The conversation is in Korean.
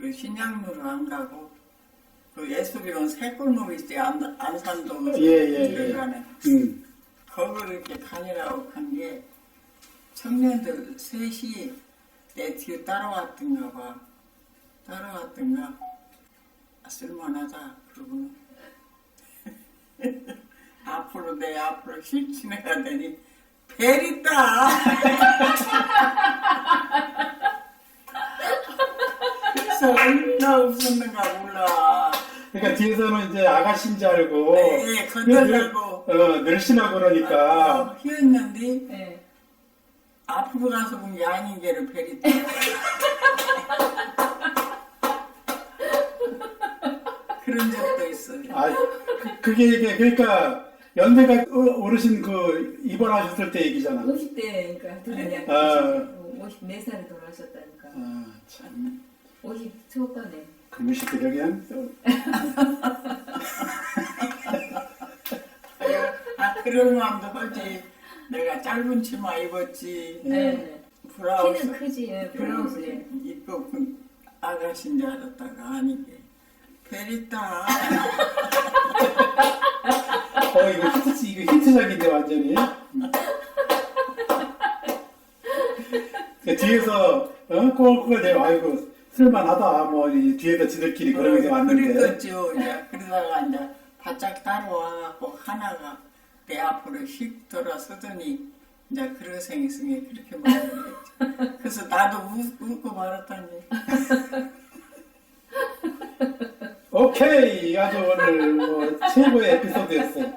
그 신양로로 안 가고 그 예술이원 새골목 있지 안, 안산동 예, 예, 예. 들어가는 음. 거기를 이렇게 다니라고 한 게 청년들 셋이 내 뒤에 따라왔던가 봐. 따라왔던가. 아, 쓸만하다. 그러고는. 앞으로 내 앞으로 휙 지나가더니 벨 있다 그래서 얼마나 웃었는가 몰라 그러니까 뒤에서는 이제 아가씨인 줄 알고 네, 건들려고. 어, 늘씬하고 그러니까 어, 희었는데 네. 앞으로 가서 보면 벨 있다 그런 적도 있어요 아 그- 그게 이게 그러니까 연세가 어- 어르신 그 입원하셨을 때 얘기잖아. 50대 그러니까 들으냐 아. 54살에 돌아가셨다니까 아, 참. 50 초반에? 그것이 그냥 아 그런 마음도 하지. 내가 짧은 치마 입었지. 네. 브라우스. 키는 크지. 예, 브라우스에 입고 그 아가씨인 줄 알았다가 아니게. 벨 있다 어 이거 히트 이거 히트작인데 완전히. 음. 그 뒤에서 어 꼬글꼬글 대고 아이고 쓸만하다. 뭐 이 뒤에서 지들끼리 그러면서 왔는데. 그랬겠죠 이제 그러다가 이제 바짝 따라와갖고 하나가 내 앞으로 휙 돌아서더니 이제 그러생이 승에 그렇게 말했지 그래서 나도 웃, 웃고 말았다니. 오케이. 아주 오늘 뭐 최고의 에피소드였어요.